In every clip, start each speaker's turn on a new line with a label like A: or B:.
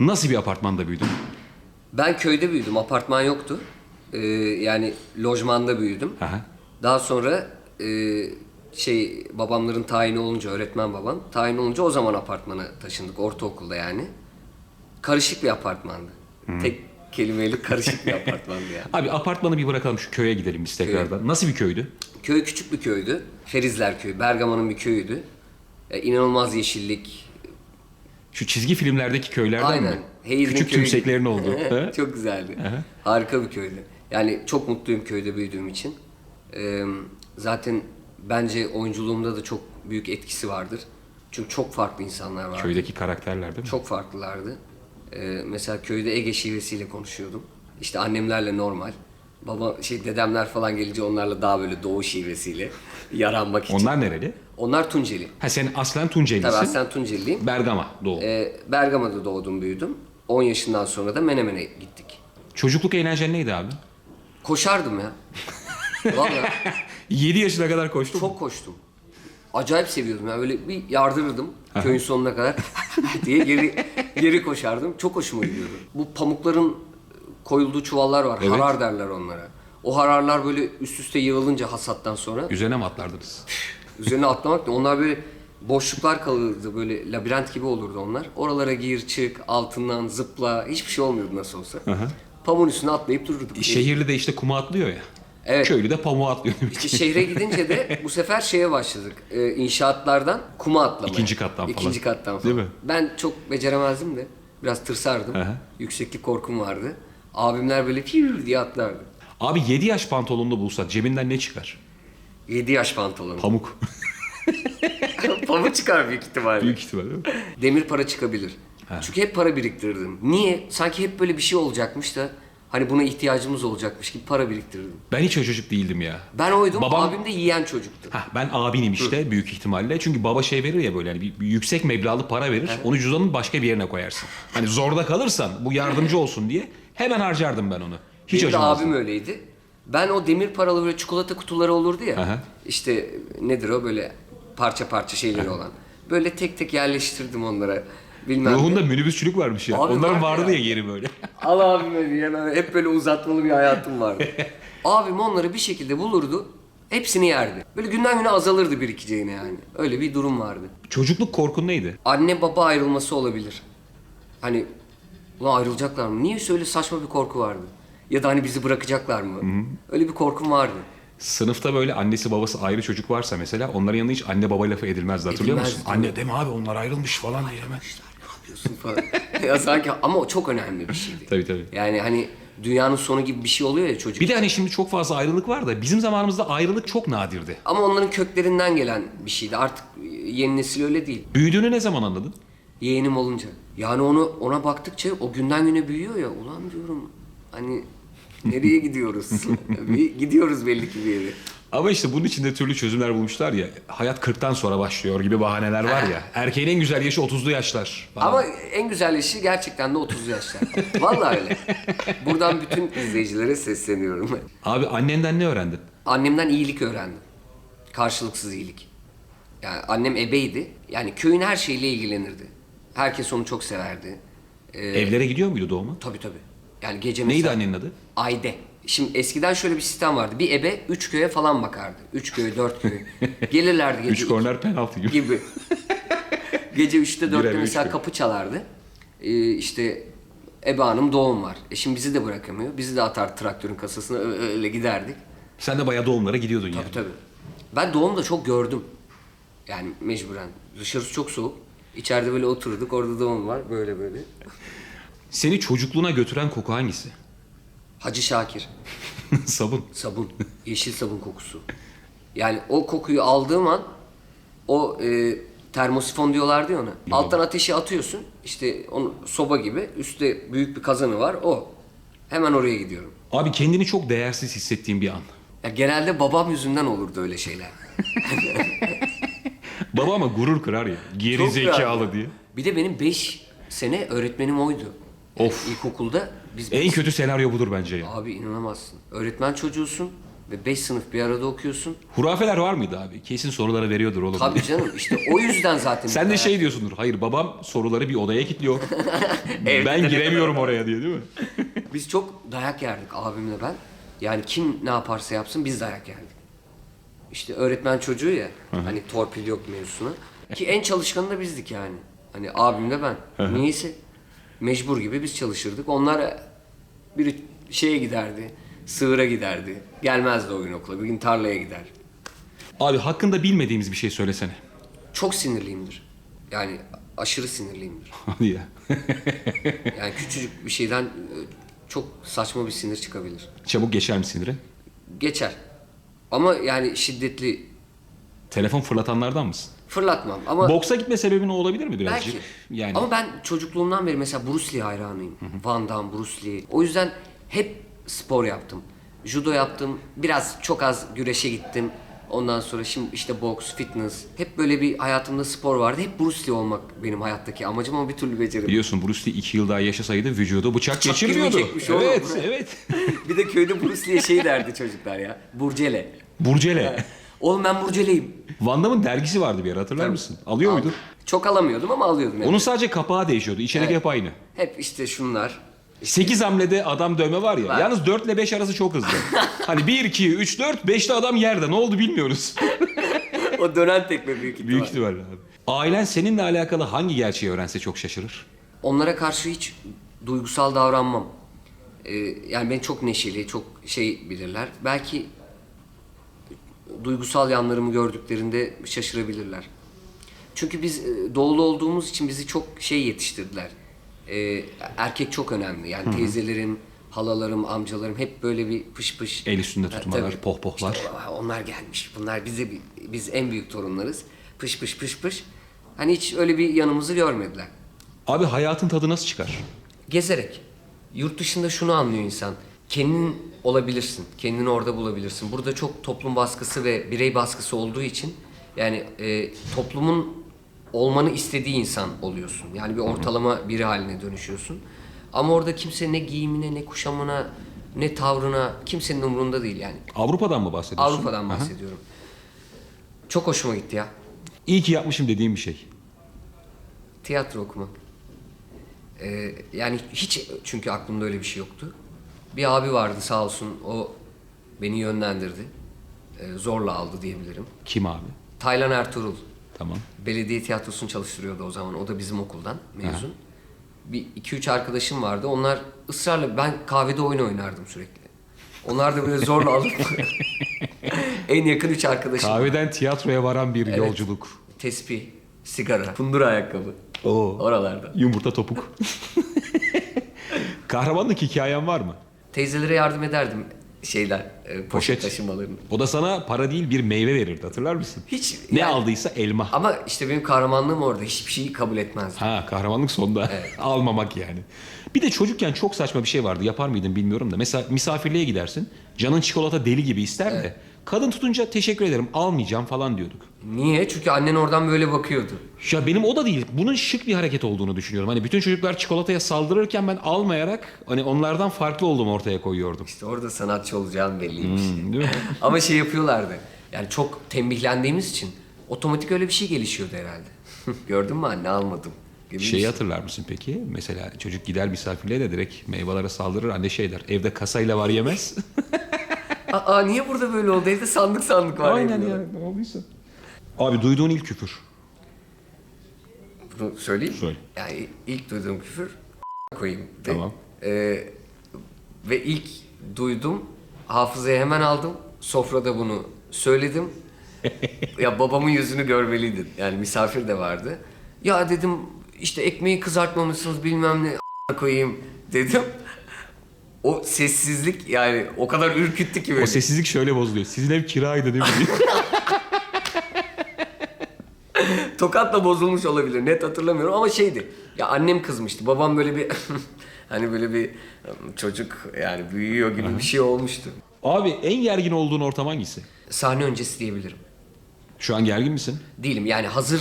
A: Nasıl bir apartmanda büyüdün?
B: Ben köyde büyüdüm. Apartman yoktu. Ee, yani lojmanda büyüdüm.
A: Aha.
B: Daha sonra e, şey babamların tayini olunca öğretmen babam tayin olunca o zaman apartmana taşındık ortaokulda yani. Karışık bir apartmandı. Tek kelimeyle karışık bir apartmandı yani.
A: Abi apartmanı bir bırakalım şu köye gidelim biz tekrardan. Nasıl bir köydü?
B: Köy küçük bir köydü. Ferizler köyü. Bergama'nın bir köyüydü. Ya, inanılmaz yeşillik.
A: Şu çizgi filmlerdeki köylerden
B: Aynen.
A: mi?
B: Hayes'in
A: Küçük
B: köyü.
A: tümseklerin olduğu.
B: Çok güzeldi.
A: Aha.
B: Harika bir köydü. Yani çok mutluyum köyde büyüdüğüm için. Ee, zaten bence oyunculuğumda da çok büyük etkisi vardır. Çünkü çok farklı insanlar vardı.
A: Köydeki karakterler değil mi?
B: Çok farklılardı. Ee, mesela köyde Ege şivesiyle konuşuyordum. İşte annemlerle normal. Baba şey dedemler falan gelince onlarla daha böyle doğu şivesiyle yaranmak için.
A: Onlar nereli?
B: Onlar Tunceli.
A: Ha sen aslen Tuncelisin.
B: Tabii aslen Tunceliliyim.
A: Bergama doğu.
B: Ee, Bergama'da doğdum büyüdüm. 10 yaşından sonra da Menemen'e gittik.
A: Çocukluk eğlencen neydi abi?
B: Koşardım ya. Vallahi
A: 7 yaşına kadar koştun. mu?
B: çok koştum. Acayip seviyordum ya. Böyle bir yardırırdım köyün sonuna kadar diye geri geri koşardım. Çok hoşuma gidiyordu. Bu pamukların koyulduğu çuvallar var.
A: Evet.
B: Harar derler onlara. O hararlar böyle üst üste yığılınca hasattan sonra
A: Üzerine mi atlardınız?
B: üzerine atlamak da onlar böyle boşluklar kalırdı böyle labirent gibi olurdu onlar. Oralara gir çık altından zıpla hiçbir şey olmuyordu nasıl olsa. Pamuğun üstüne atlayıp dururduk.
A: Şehirli de işte kuma atlıyor ya.
B: Evet.
A: Köylü de pamuğa atlıyor.
B: İşte şehre gidince de bu sefer şeye başladık. Ee, inşaatlardan kuma atlamaya.
A: İkinci kattan falan.
B: İkinci kattan falan.
A: Değil mi?
B: Ben çok beceremezdim de. Biraz tırsardım.
A: Aha.
B: Yükseklik korkum vardı. Abimler böyle piu diye atlardı.
A: Abi 7 yaş pantolonunu bulsa cebinden ne çıkar?
B: 7 yaş pantolonu.
A: Pamuk.
B: Pamuk çıkar büyük ihtimalle.
A: Büyük ihtimal değil mi?
B: Demir para çıkabilir. Çünkü hep para biriktirdim. Niye? Sanki hep böyle bir şey olacakmış da hani buna ihtiyacımız olacakmış gibi para biriktirdim.
A: Ben hiç o çocuk değildim ya.
B: Ben oydum,
A: Babam-
B: abim de yiyen çocuktu.
A: Hah, ben abinim işte büyük ihtimalle. Çünkü baba şey verir ya böyle hani bir, bir yüksek meblağlı para verir. Onu cüzdanın başka bir yerine koyarsın. Hani zorda kalırsan bu yardımcı olsun diye hemen harcardım ben onu. Hiç
B: Benim de
A: acımazdım.
B: abim öyleydi. Ben o demir paralı böyle çikolata kutuları olurdu ya.
A: Aha.
B: İşte nedir o böyle parça parça şeyleri olan. Böyle tek tek yerleştirdim onlara. Bilmem
A: Ruhunda
B: ne.
A: minibüsçülük varmış ya.
B: Abi
A: Onların
B: vardı
A: vardı
B: ya.
A: ya yeri böyle.
B: Al abime diye ben hep böyle uzatmalı bir hayatım vardı. Abim onları bir şekilde bulurdu. Hepsini yerdi. Böyle günden güne azalırdı birikeceğine yani. Öyle bir durum vardı.
A: Çocukluk korkun neydi?
B: Anne baba ayrılması olabilir. Hani ulan ayrılacaklar mı? Niye öyle saçma bir korku vardı? Ya da hani bizi bırakacaklar mı? Öyle bir korkum vardı.
A: Sınıfta böyle annesi babası ayrı çocuk varsa mesela onların yanında hiç anne baba lafı edilmezdi hatırlıyor
B: Edilmezdi,
A: musun? Anne deme abi onlar ayrılmış falan diye hemen.
B: yapıyorsun falan. ya sanki ama o çok önemli bir şeydi.
A: Tabii, tabii.
B: Yani hani dünyanın sonu gibi bir şey oluyor ya çocuk.
A: Bir de hani şimdi çok fazla ayrılık var da bizim zamanımızda ayrılık çok nadirdi.
B: Ama onların köklerinden gelen bir şeydi. Artık yeni nesil öyle değil.
A: Büyüdüğünü ne zaman anladın?
B: Yeğenim olunca. Yani onu ona baktıkça o günden güne büyüyor ya. Ulan diyorum hani nereye gidiyoruz? Bir gidiyoruz belli ki bir yere.
A: Ama işte bunun içinde türlü çözümler bulmuşlar ya. Hayat 40'tan sonra başlıyor gibi bahaneler var ya. Erkeğin en güzel yaşı 30'lu yaşlar. falan.
B: Ama en güzel işi gerçekten de 30 yaşlar. Vallahi öyle. Buradan bütün izleyicilere sesleniyorum.
A: Abi annenden ne öğrendin?
B: Annemden iyilik öğrendim. Karşılıksız iyilik. Yani annem ebeydi. Yani köyün her şeyle ilgilenirdi. Herkes onu çok severdi. Ee,
A: Evlere gidiyor muydu doğuma?
B: tabii tabii. Yani gece
A: Neydi
B: mesela...
A: annenin adı?
B: Ayde. Şimdi eskiden şöyle bir sistem vardı. Bir ebe üç köye falan bakardı. Üç köy, dört köy. Gelirlerdi gece
A: Üç korner penaltı gibi.
B: gibi. Gece 3'te 4'te
A: Birer üç
B: mesela
A: köy.
B: kapı çalardı. Ee, işte Ebe Hanım doğum var. E şimdi bizi de bırakamıyor. Bizi de atar traktörün kasasına öyle giderdik.
A: Sen de bayağı doğumlara gidiyordun yani.
B: Tabii tabii. Ben doğum da çok gördüm. Yani mecburen. Dışarısı çok soğuk. İçeride böyle oturduk. Orada doğum var. Böyle böyle.
A: Seni çocukluğuna götüren koku hangisi?
B: Hacı Şakir.
A: Sabun.
B: Sabun. Yeşil sabun kokusu. Yani o kokuyu aldığım an o e, termosifon diyorlardı ya ona. Alttan ateşi atıyorsun. İşte onu soba gibi. Üstte büyük bir kazanı var. O. Hemen oraya gidiyorum.
A: Abi kendini çok değersiz hissettiğin bir an.
B: Ya genelde babam yüzünden olurdu öyle şeyler.
A: Baba ama gurur kırar ya. Geri
B: Çok
A: zekalı
B: güzeldi.
A: diye.
B: Bir de benim 5 sene öğretmenim oydu.
A: Of.
B: İlkokulda biz
A: En kötü senaryo budur bence ya.
B: Abi inanamazsın. Öğretmen çocuğusun. ve 5 sınıf bir arada okuyorsun.
A: Hurafeler var mıydı abi? Kesin soruları veriyordur oğlum.
B: Tabii canım işte o yüzden zaten.
A: Sen de şey diyorsundur. Hayır babam soruları bir odaya kilitliyor. Ben giremiyorum oraya diye değil mi?
B: Biz çok dayak yerdik abimle ben. Yani kim ne yaparsa yapsın biz dayak yerdik. İşte öğretmen çocuğu ya. hani torpil yok mevzusuna. Ki en çalışkanı da bizdik yani. Hani abimle ben. Niyeyse mecbur gibi biz çalışırdık. Onlar biri şeye giderdi. Sığıra giderdi. Gelmezdi o gün okula. Bir gün tarlaya gider.
A: Abi hakkında bilmediğimiz bir şey söylesene.
B: Çok sinirliyimdir. Yani aşırı sinirliyimdir.
A: Hadi ya.
B: Yani küçücük bir şeyden e, çok saçma bir sinir çıkabilir.
A: Çabuk geçer mi siniri?
B: Geçer. Ama yani şiddetli
A: Telefon fırlatanlardan mısın?
B: fırlatmam. Ama
A: Boksa gitme sebebin o olabilir mi birazcık?
B: belki.
A: Yani
B: Ama ben çocukluğumdan beri mesela Bruce Lee hayranıyım. Van Damme, Bruce Lee. O yüzden hep spor yaptım. Judo yaptım. Biraz çok az güreşe gittim. Ondan sonra şimdi işte boks, fitness. Hep böyle bir hayatımda spor vardı. Hep Bruce Lee olmak benim hayattaki amacım ama bir türlü beceremedim.
A: biliyorsun Bruce Lee iki yıl daha yaşasaydı vücuda bıçak geçirmiyordu.
B: girmeyecekmiş oğlum.
A: Evet, evet.
B: bir de köyde Bruce Lee'ye şey derdi çocuklar ya. Burcele.
A: Burcele.
B: Oğlum ben Burcele'yim.
A: Van Damme'ın dergisi vardı bir ara hatırlar mısın? Alıyor muydun?
B: Çok alamıyordum ama alıyordum. hep.
A: Onun sadece kapağı değişiyordu. İçeriki hep aynı.
B: Hep işte şunlar.
A: 8 hamlede adam dövme var ya.
B: Var.
A: Yalnız 4 ile 5 arası çok hızlı. hani 1, 2, 3, 4, 5'te adam yerde. Ne oldu bilmiyoruz.
B: o dönen tekme büyük ihtimal.
A: Büyük ihtimalle abi. Ailen seninle alakalı hangi gerçeği öğrense çok şaşırır?
B: Onlara karşı hiç duygusal davranmam. Ee, yani beni çok neşeli, çok şey bilirler. Belki duygusal yanlarımı gördüklerinde şaşırabilirler. Çünkü biz e, doğulu olduğumuz için bizi çok şey yetiştirdiler. Ee, erkek çok önemli. Yani teyzelerim, halalarım, amcalarım hep böyle bir pış pış.
A: El üstünde tutmalar,
B: tabii.
A: pohpohlar.
B: İşte, "Aa, onlar gelmiş. Bunlar bize biz en büyük torunlarız. Pış pış pış pış. Hani hiç öyle bir yanımızı görmediler.
A: Abi hayatın tadı nasıl çıkar?
B: Gezerek. Yurt dışında şunu anlıyor insan. Kendin olabilirsin. Kendini orada bulabilirsin. Burada çok toplum baskısı ve birey baskısı olduğu için yani e, toplumun olmanı istediği insan oluyorsun. Yani bir ortalama biri haline dönüşüyorsun. Ama orada kimse ne giyimine, ne kuşamına, ne tavrına kimsenin umurunda değil yani.
A: Avrupa'dan mı bahsediyorsun?
B: Avrupa'dan
A: Aha.
B: bahsediyorum. Çok hoşuma gitti ya.
A: İyi ki yapmışım dediğim bir şey.
B: Tiyatro okumak. Ee, yani hiç çünkü aklımda öyle bir şey yoktu. Bir abi vardı sağ olsun o beni yönlendirdi. Ee, zorla aldı diyebilirim.
A: Kim abi?
B: Taylan Ertuğrul.
A: Tamam.
B: Belediye tiyatrosunu çalıştırıyordu o zaman. O da bizim okuldan mezun. Bir iki üç arkadaşım vardı. Onlar ısrarla ben kahvede oyun oynardım sürekli. Onlar da böyle zorla alıp en yakın üç arkadaşım.
A: Kahveden tiyatroya varan bir
B: Evet.
A: yolculuk.
B: Tespih, sigara, fundura ayakkabı.
A: Oo.
B: Oralarda.
A: Yumurta topuk. Kahramanlık hikayen var mı?
B: Teyzelere yardım ederdim şeyler, e, poşet,
A: Poşet.
B: taşımalarını.
A: O da sana para değil bir meyve verirdi hatırlar mısın?
B: Hiç
A: Ne
B: yani-
A: aldıysa elma.
B: Ama işte benim kahramanlığım orada. Hiçbir şeyi kabul etmezdim.
A: Ha kahramanlık sonda. Almamak yani. Bir de çocukken çok saçma bir şey vardı. Yapar mıydın bilmiyorum da. Mesela misafirliğe gidersin. Canın çikolata deli gibi ister de. Kadın tutunca teşekkür ederim almayacağım falan diyorduk.
B: Niye? Çünkü annen oradan böyle bakıyordu.
A: Ya benim o da değil. Bunun şık bir hareket olduğunu düşünüyorum. Hani bütün çocuklar çikolataya saldırırken ben almayarak hani onlardan farklı olduğumu ortaya koyuyordum.
B: İşte orada sanatçı olacağım belliymiş.
A: Hmm, değil mi?
B: Ama şey yapıyorlardı. Yani çok tembihlendiğimiz için otomatik öyle bir şey gelişiyordu herhalde. Gördün mü anne almadım. Gibi
A: Şeyi
B: şey.
A: hatırlar mısın peki? Mesela çocuk gider misafirliğe de direkt meyvelere saldırır. Anne şey der. Evde kasayla var yemez.
B: Aa niye burada böyle oldu? Evde sandık sandık var. diyorlar.
A: Ne olduysa. Abi duyduğun ilk küfür.
B: Bunu söyleyeyim mi?
A: Söyle.
B: Yani ilk duyduğum küfür koyayım. de.
A: Tamam.
B: Ee, ve ilk duydum, hafızaya hemen aldım. Sofrada bunu söyledim. ya babamın yüzünü görmeliydin. Yani misafir de vardı. Ya dedim işte ekmeği kızartmamışsınız bilmem ne koyayım dedim. O sessizlik yani o kadar ürküttü ki beni.
A: O sessizlik şöyle bozuluyor. Sizin ev kiraydı değil mi?
B: Tokatla bozulmuş olabilir. Net hatırlamıyorum ama şeydi. Ya annem kızmıştı. Babam böyle bir hani böyle bir çocuk yani büyüyor gibi bir şey olmuştu.
A: Abi en gergin olduğun ortam hangisi?
B: Sahne öncesi diyebilirim.
A: Şu an gergin misin?
B: Değilim yani hazır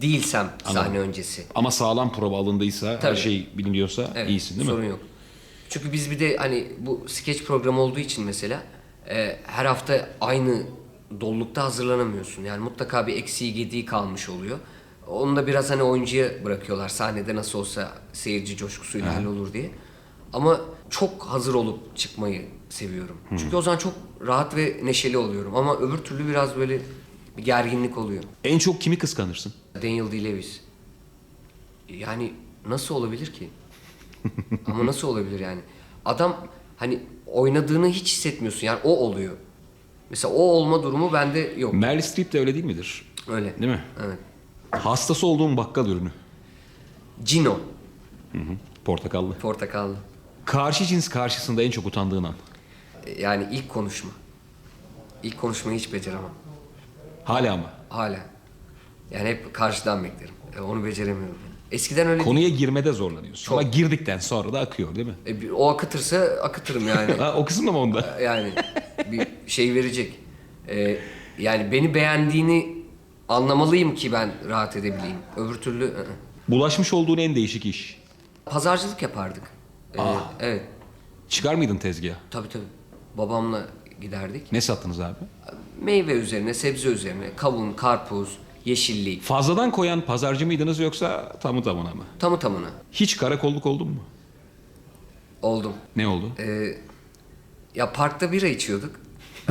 B: değilsem
A: Anladım.
B: sahne öncesi.
A: Ama sağlam prova alındıysa, her
B: Tabii.
A: şey biliniyorsa
B: Evet,
A: iyisin değil
B: sorun
A: mi?
B: yok. Çünkü biz bir de hani bu skeç programı olduğu için mesela e, her hafta aynı dolulukta hazırlanamıyorsun. Yani mutlaka bir eksiği gediği kalmış oluyor. Onu da biraz hani oyuncuya bırakıyorlar. Sahnede nasıl olsa seyirci coşkusuyla hallolur diye. Ama çok hazır olup çıkmayı seviyorum. Çünkü o zaman çok rahat ve neşeli oluyorum. Ama öbür türlü biraz böyle bir gerginlik oluyor.
A: En çok kimi kıskanırsın?
B: Daniel Day-Lewis. Yani nasıl olabilir ki? Ama nasıl olabilir yani? Adam hani oynadığını hiç hissetmiyorsun. Yani o oluyor. Mesela o olma durumu bende yok.
A: Meryl Streep de öyle değil midir?
B: Öyle.
A: Değil mi?
B: Evet.
A: Hastası olduğun bakkal ürünü.
B: Cino.
A: Portakallı.
B: Portakallı.
A: Karşı cins karşısında en çok utandığın an.
B: Yani ilk konuşma. İlk konuşmayı hiç beceremem.
A: Hala mı?
B: Hala. Yani hep karşıdan beklerim. E, onu beceremiyorum. Eskiden öyle
A: Konuya girmede zorlanıyorsun.
B: Çok.
A: Ama girdikten sonra da akıyor değil mi?
B: E, o akıtırsa akıtırım yani.
A: Ha, o kısım da mı onda?
B: yani bir şey verecek. Ee, yani beni beğendiğini anlamalıyım ki ben rahat edebileyim. Öbür türlü.
A: Bulaşmış olduğun en değişik iş.
B: pazarcılık yapardık. Ee, evet.
A: Çıkar mıydın tezgaha?
B: Tabii tabii. Babamla giderdik.
A: Ne sattınız abi?
B: Meyve üzerine, sebze üzerine, kavun, karpuz, yeşillik,
A: Fazladan koyan pazarcı mıydınız yoksa tamı tamına mı?
B: tamı tamına
A: Hiç karakolluk oldun mu?
B: oldum.
A: Ne oldu?
B: Ee, ya parkta bira içiyorduk.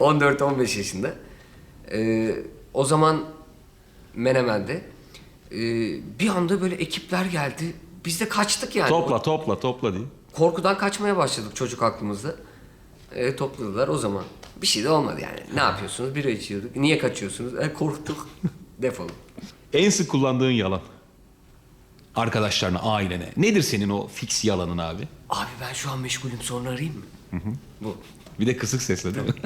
B: 14-15 yaşında. Ee, o zaman Menemen'de ee, bir anda böyle ekipler geldi. Biz de kaçtık yani.
A: Topla topla topla diye.
B: Korkudan kaçmaya başladık çocuk aklımızda. Ee, topladılar o zaman. Bir şey de olmadı yani. Ne yapıyorsunuz? Bira içiyorduk. Niye kaçıyorsunuz? E, korktuk. Defolun.
A: En sık kullandığın yalan. Arkadaşlarına, ailene. Nedir senin o fix yalanın abi?
B: Abi ben şu an meşgulüm sonra arayayım mı? Bu.
A: Bir de kısık sesle değil mi?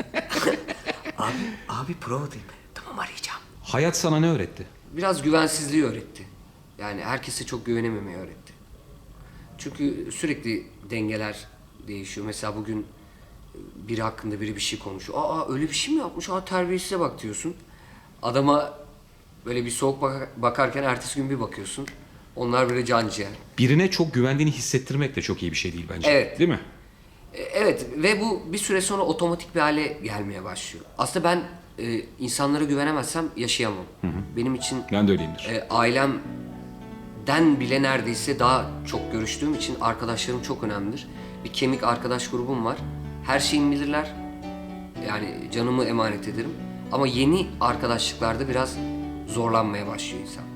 B: Abi, abi provadayım. Tamam arayacağım.
A: Hayat sana ne öğretti?
B: biraz güvensizliği öğretti. Yani herkese çok güvenememeyi öğretti. Çünkü sürekli dengeler değişiyor. Mesela bugün biri hakkında biri bir şey konuşuyor. Aa öyle bir şey mi yapmış? Aa terbiyesize bak diyorsun. Adama böyle bir soğuk bak- bakarken ertesi gün bir bakıyorsun. Onlar böyle can ciğer.
A: Birine çok güvendiğini hissettirmek de çok iyi bir şey değil bence.
B: Evet.
A: Değil mi?
B: E, Evet ve bu bir süre sonra otomatik bir hale gelmeye başlıyor. Aslında ben e, insanlara güvenemezsem yaşayamam. Benim için
A: Ben de öyleyimdir.
B: e, ailemden bile neredeyse daha çok görüştüğüm için arkadaşlarım çok önemlidir. Bir kemik arkadaş grubum var. Her şeyimi bilirler. Yani canımı emanet ederim. Ama yeni arkadaşlıklarda biraz zorlanmaya başlıyor insan.